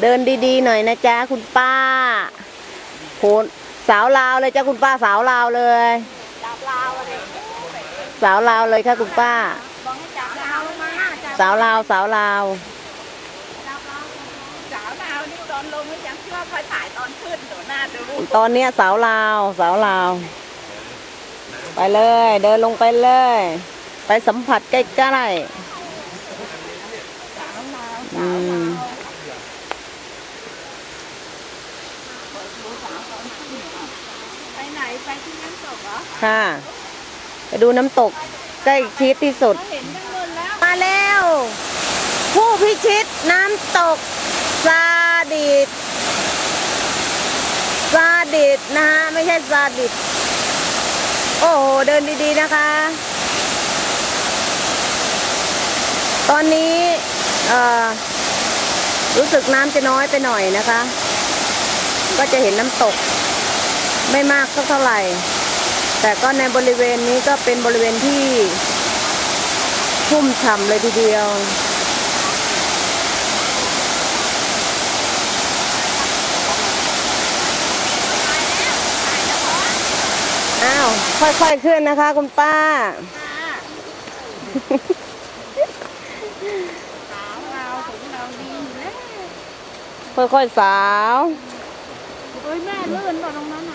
เดินดีๆหน่อยนะจ๊ะคุณป้าโหสาวลาวเลยจ้ะคุณป้าสาวลาวเลยจับลาวอะไรสาวลาวเลยค่ะคุณป้าบอกให้จับลาวลงมาจับสาวลาวสาวลาวจับลาวสาวลาวนี่ตอนลงไม่ยังเชื่อคอยถ่ายตอนขึ้นเดี๋ยวหน้าดูตอนเนี้ยสาวลาวสาวลาว ไปเลย เดินลงไปเลย ไปสัมผัสใกล้สาวลาวๆอืม ไปไหนไปที่น้ำตกเหรอค่ะ ไปดูน้ำตกใกล้ชิดที่สุดเห็นจังเลยแล้วมาแล้ว ผู้พิชิตน้ำตกซาดิดซาดิดนะฮะไม่ใช่ซาดิดโอ้โหเดินดีๆนะคะ ตอนนี้ เอ่อ รู้สึกน้ำจะน้อยไปหน่อยนะคะ ก็จะเห็นน้ำตก ไม่มากสักเท่าไหร่ แต่ก็ในบริเวณนี้ก็เป็นบริเวณที่ชุ่มฉ่ำเลยทีเดียวอ้าว ค่อยๆขึ้นนะคะ คุณป้าสาวเราถึงเราดีอยู่แล้วค่อยๆสาว เฮ้ยแม่ลื่นป่ะตรงนั้นอะ